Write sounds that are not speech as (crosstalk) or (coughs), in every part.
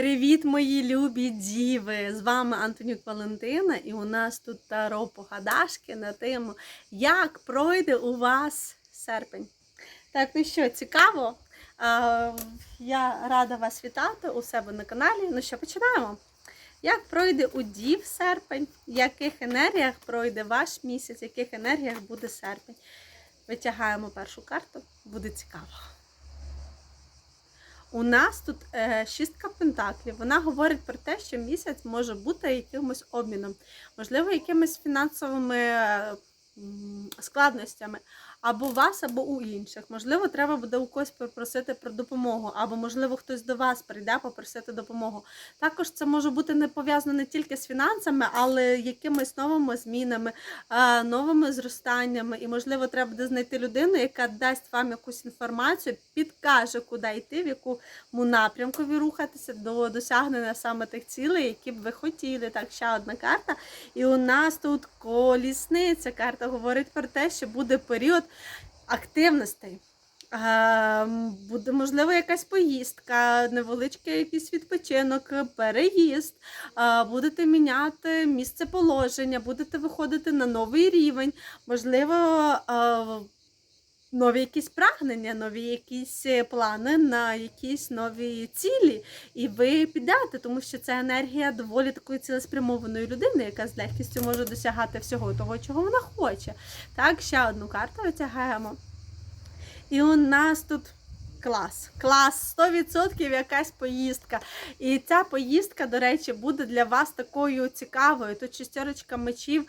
Привіт, мої любі діви! З вами Антонюк Валентина, і у нас тут таро погадашки на тему, як пройде у вас серпень. Так, ну що, цікаво? Я рада вас вітати у себе на каналі. Ну що, починаємо. Як пройде у дів серпень, в яких енергіях пройде ваш місяць, в яких енергіях буде серпень? Витягаємо першу карту, буде цікаво. У нас тут е, шістка пентаклів. Вона говорить про те, що місяць може бути якимось обміном, можливо, якимись фінансовими е, складностями або у вас, або у інших. Можливо, треба буде у когось попросити про допомогу, або, можливо, хтось до вас прийде попросити допомогу. Також це може бути не пов'язано не тільки з фінансами, але якимись новими змінами, новими зростаннями. І, можливо, треба буде знайти людину, яка дасть вам якусь інформацію, підкаже, куди йти, в якому напрямку рухатися до досягнення саме тих цілей, які б ви хотіли. Так, ще одна карта. І у нас тут колісниця. Карта говорить про те, що буде період активностей. Буде, можливо, якась поїздка, невеличкий якийсь відпочинок, переїзд, будете міняти місце положення, будете виходити на новий рівень, можливо, нові якісь прагнення, нові якісь плани на якісь нові цілі. І ви підете, тому що це енергія доволі такої цілеспрямованої людини, яка з легкістю може досягати всього того, чого вона хоче. Так, ще одну карту витягаємо. І у нас тут клас. Клас, 100% якась поїздка. І ця поїздка, до речі, буде для вас такою цікавою. Тут шестерочка мечів.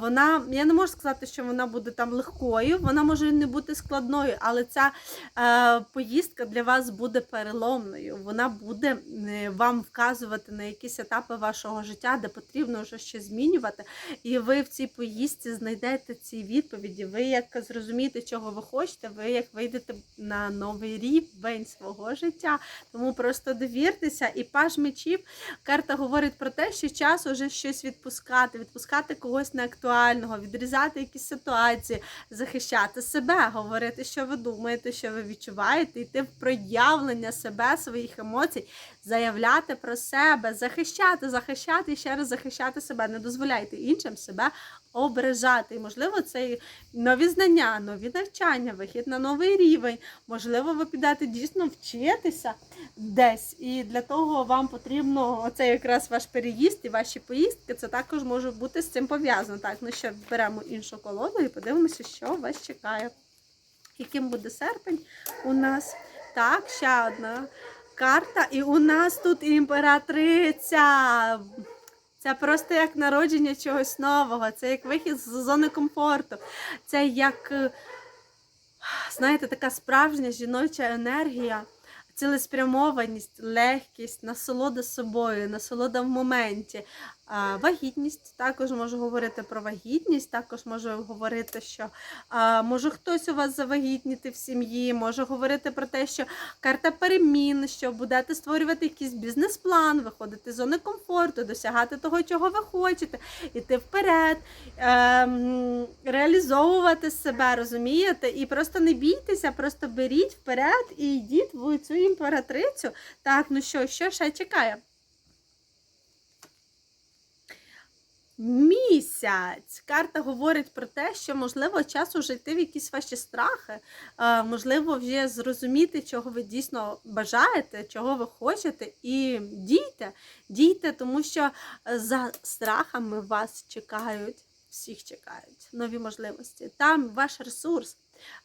Вона, я не можу сказати, що вона буде там легкою, вона може не бути складною, але ця е, поїздка для вас буде переломною. Вона буде вам вказувати на якісь етапи вашого життя, де потрібно вже щось змінювати. І ви в цій поїздці знайдете ці відповіді. Ви як зрозумієте, чого ви хочете, ви як вийдете на новий рівень свого життя. Тому просто довіртеся. І паж мечів карта говорить про те, що час уже щось відпускати, відпускати когось неактуального, відрізати якісь ситуації, захищати себе, говорити, що ви думаєте, що ви відчуваєте, йти в проявлення себе, своїх емоцій, заявляти про себе, захищати, захищати і ще раз захищати себе. Не дозволяйте іншим себе ображати. І, можливо, це і нові знання, нові навчання, вихід на новий рівень. Можливо, ви підете дійсно вчитися десь. І для того вам потрібно оце якраз ваш переїзд і ваші поїздки. Це також може бути з цим пов'язано. Так, ну що беремо іншу колоду і подивимося, що вас чекає. Яким буде серпень у нас? Так, ще одна карта. І у нас тут імператриця. Це просто як народження чогось нового, це як вихід з зони комфорту. Це як, е, знаєте, така справжня жіноча енергія, цілеспрямованість, легкість, насолода собою, насолода в моменті. Вагітність також можу говорити про вагітність, також можу говорити, що може хтось у вас завагітніти в сім'ї, можу говорити про те, що карта перемін, що будете створювати якийсь бізнес-план, виходити з зони комфорту, досягати того, чого ви хочете, іти вперед, ем, реалізовувати себе, розумієте? І просто не бійтеся, просто беріть вперед і йдіть в цю імператрицю. Так, ну що, що ще чекає? Місяць. Карта говорить про те, що можливо час уже йти в якісь ваші страхи, е, можливо, вже зрозуміти, чого ви дійсно бажаєте, чого ви хочете, і дійте, дійте, тому що за страхами вас чекають, всіх чекають нові можливості. Там ваш ресурс.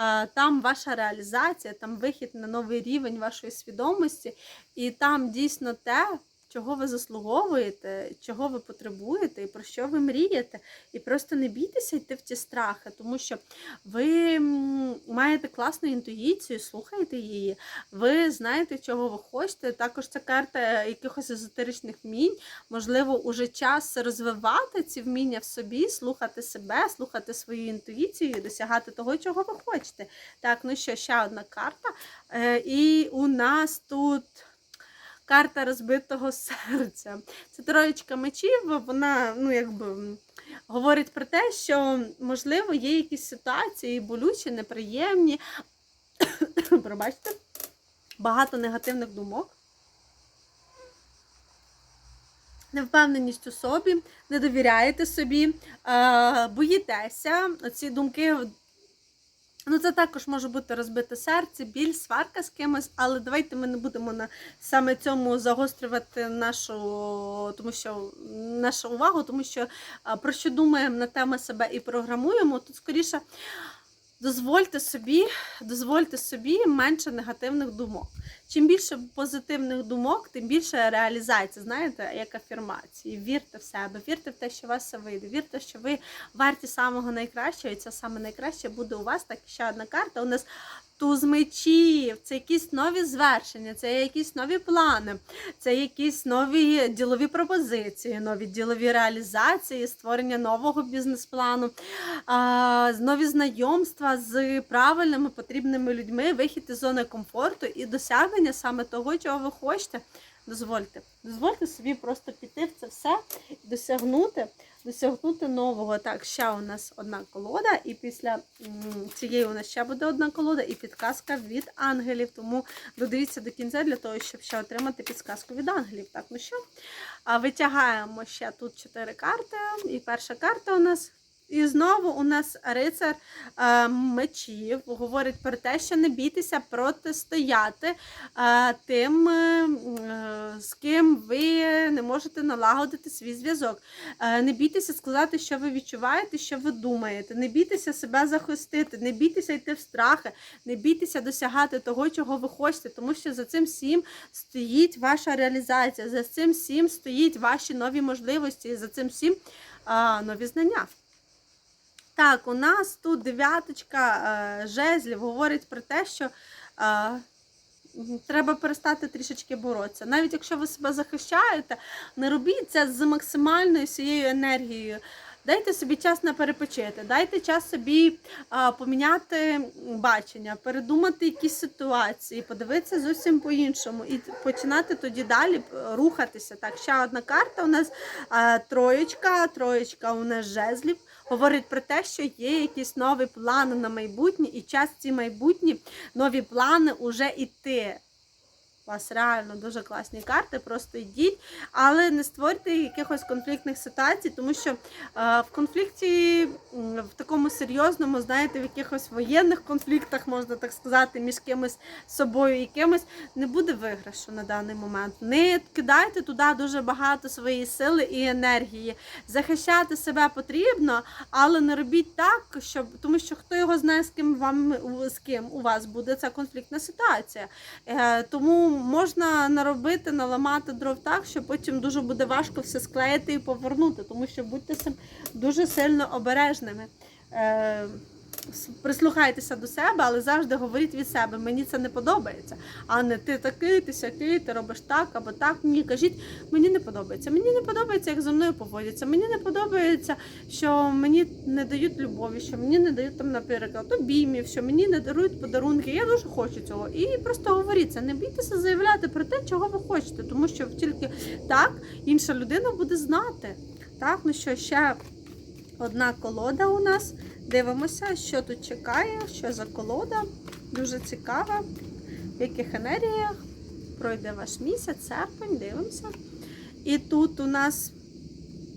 е, Там ваша реалізація, там вихід на новий рівень вашої свідомості, і там дійсно те, чого ви заслуговуєте, чого ви потребуєте і про що ви мрієте. І просто не бійтеся йти в ті страхи, тому що ви маєте класну інтуїцію, слухайте її, ви знаєте, чого ви хочете. Також це карта якихось езотеричних вмінь. Можливо, уже час розвивати ці вміння в собі, слухати себе, слухати свою інтуїцію досягати того, чого ви хочете. Так, ну що, ще одна карта. Е, І у нас тут. Карта розбитого (laughs) серця. Це троєчка мечів, вона, ну, якби. Говорить про те, що, можливо, є якісь ситуації болючі, неприємні. (coughs) Пробачте, багато негативних думок. Невпевненість у собі, не довіряєте собі, е, боїтеся. Ці думки. Ну, це також може бути розбите серце, біль, сварка з кимось, але давайте ми не будемо на саме цьому загострювати нашу, тому що нашу увагу, тому що про що думаємо на теми себе і програмуємо, тут скоріше дозвольте собі, дозвольте собі менше негативних думок. Чим більше позитивних думок, тим більше реалізація, знаєте, як афірмації. Вірте в себе, вірте в те, що у вас все вийде, вірте, що ви варті самого найкращого, і це саме найкраще буде у вас. Так, ще одна карта. У нас туз мечів, це якісь нові звершення, це якісь нові плани, це якісь нові ділові пропозиції, нові ділові реалізації, створення нового бізнес-плану, нові знайомства з правильними потрібними людьми, вихід із зони комфорту і досягнення саме того, чого ви хочете. Дозвольте, дозвольте собі просто піти в це все і досягнути, досягнути нового. Так, ще у нас одна колода, і після цієї у нас ще буде одна колода і підказка від ангелів. Тому додивіться до кінця для того, щоб ще отримати підказку від ангелів. Так, ну що? Витягаємо ще тут чотири карти. І перша карта у нас. І знову у нас рицар е, мечів говорить про те, що не бійтеся протистояти е, тим, е, е, з ким ви не можете налагодити свій зв'язок. Е, не бійтеся сказати, що ви відчуваєте, що ви думаєте. Не бійтеся себе захистити, не бійтеся йти в страхи, не бійтеся досягати того, чого ви хочете, тому що за цим всім стоїть ваша реалізація, за цим всім стоїть ваші нові можливості, за цим всім е, нові знання. Так, у нас тут дев'яточка е, жезлів говорить про те, що е, треба перестати трішечки боротися. Навіть якщо ви себе захищаєте, не робіть це з максимальною всією енергією. Дайте собі час на перепочити, дайте час собі а, поміняти бачення, передумати якісь ситуації, подивитися зовсім по-іншому і починати тоді далі е, рухатися. Так, ще одна карта у нас а, троєчка, троєчка у нас жезлів. Говорить про те, що є якісь нові плани на майбутнє, і час ці майбутні нові плани уже йти. У вас реально дуже класні карти, просто йдіть, але не створюйте якихось конфліктних ситуацій, тому що е, в конфлікті, в такому серйозному, знаєте, в якихось воєнних конфліктах, можна так сказати, між кимось собою і кимось, не буде виграшу на даний момент. Не кидайте туди дуже багато своєї сили і енергії. Захищати себе потрібно, але не робіть так, щоб тому що хто його знає, з ким вам з ким у вас буде ця конфліктна ситуація. Е, тому можна наробити, наламати дров так, що потім дуже буде важко все склеїти і повернути, тому що будьте дуже сильно обережними. Прислухайтеся до себе, але завжди говоріть від себе. Мені це не подобається. А не ти такий, ти сякий, ти робиш так або так. Ні, кажіть, мені не подобається. Мені не подобається, як зі мною поводяться. Мені не подобається, що мені не дають любові, що мені не дають там, наприклад, обіймів, що мені не дарують подарунки. Я дуже хочу цього. І просто говоріть це. Не бійтеся заявляти про те, чого ви хочете, тому що тільки так інша людина буде знати. Так, ну що ще одна колода у нас. Дивимося, що тут чекає, що за колода. Дуже цікава. В яких енергіях пройде ваш місяць, серпень, дивимося. І тут у нас,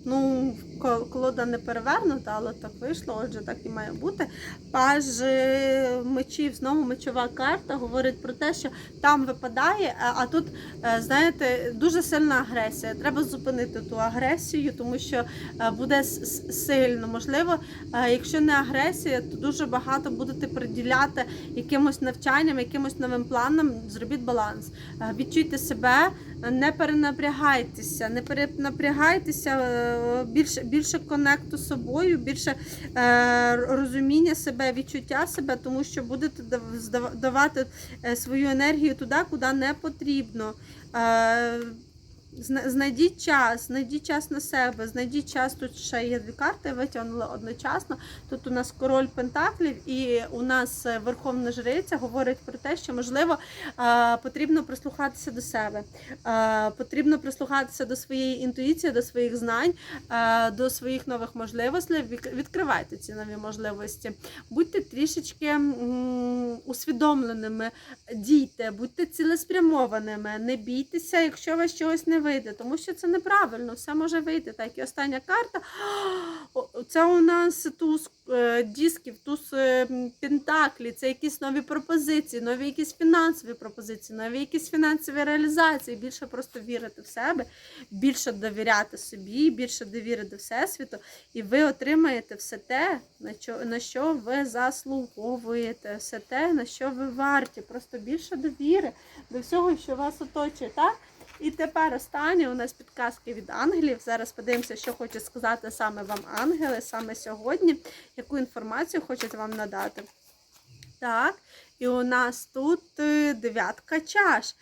ну, колода не перевернута, але так вийшло, отже, так і має бути. Паж е, мечів, знову мечова карта, говорить про те, що там випадає, а, а тут, е, знаєте, дуже сильна агресія. Треба зупинити ту агресію, тому що е, буде сильно. Можливо, е, якщо не агресія, то дуже багато будете приділяти якимось навчанням, якимось новим планам. Зробіть баланс. Е, Відчуйте себе, не перенапрягайтеся, не перенапрягайтеся, е, більше, більше конекту з собою, більше е, розуміння себе, відчуття себе, тому що будете дав- давати е, свою енергію туди, куди не потрібно. Е, Знайдіть час, знайдіть час на себе, знайдіть час. Тут ще є дві карти, витягнули одночасно. Тут у нас король Пентаклів і у нас е, Верховна Жриця говорить про те, що можливо е, потрібно прислухатися до себе, е, потрібно прислухатися до своєї інтуїції, до своїх знань, до своїх нових можливостей. Відкривайте ці нові можливості. Будьте трішечки усвідомленими, дійте, будьте цілеспрямованими, не бійтеся, якщо у вас чогось не вийде, тому що це неправильно, все може вийти. Так, і остання карта. Це у нас туз е, дисків, туз е, пентаклі, це якісь нові пропозиції, нові якісь фінансові пропозиції, нові якісь фінансові реалізації. Більше просто вірити в себе, більше довіряти собі, більше довірити Всесвіту, і ви отримаєте все те, на що, ви заслуговуєте, все те, на що ви варті. Просто більше довіри до всього, що вас оточує. Так? І тепер останнє у нас підказки від ангелів. Зараз подивимося, що хочуть сказати саме вам ангели, саме сьогодні, яку інформацію хочуть вам надати. Так, і у нас тут е, дев'ятка чаш.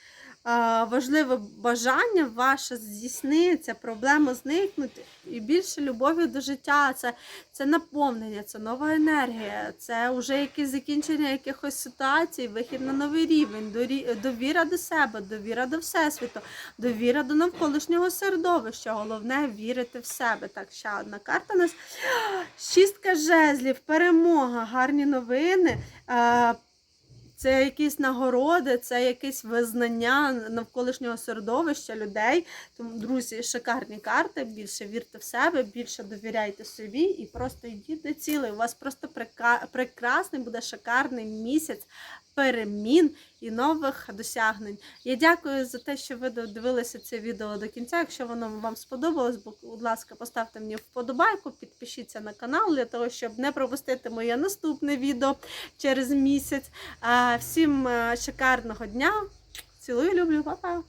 А, важливе бажання ваше здійсниться, проблеми зникнуть і більше любові до життя. Це, це наповнення, це нова енергія, це вже якесь закінчення якихось ситуацій, вихід на новий рівень, довіра до себе, довіра до всесвіту, довіра до навколишнього середовища. Головне вірити в себе. Так, ще одна карта у нас. Шістка жезлів, перемога, гарні новини. Це якісь нагороди, це якесь визнання навколишнього середовища людей. Тому, друзі, шикарні карти. Більше вірте в себе, більше довіряйте собі і просто йдіть до цілей. У вас просто прекрасний буде шикарний місяць перемін і нових досягнень. Я дякую за те, що ви дивилися це відео до кінця. Якщо воно вам сподобалось, будь ласка, поставте мені вподобайку, підпишіться на канал для того, щоб не пропустити моє наступне відео через місяць. Всім е, шикарного дня! Цілую, люблю, па-па!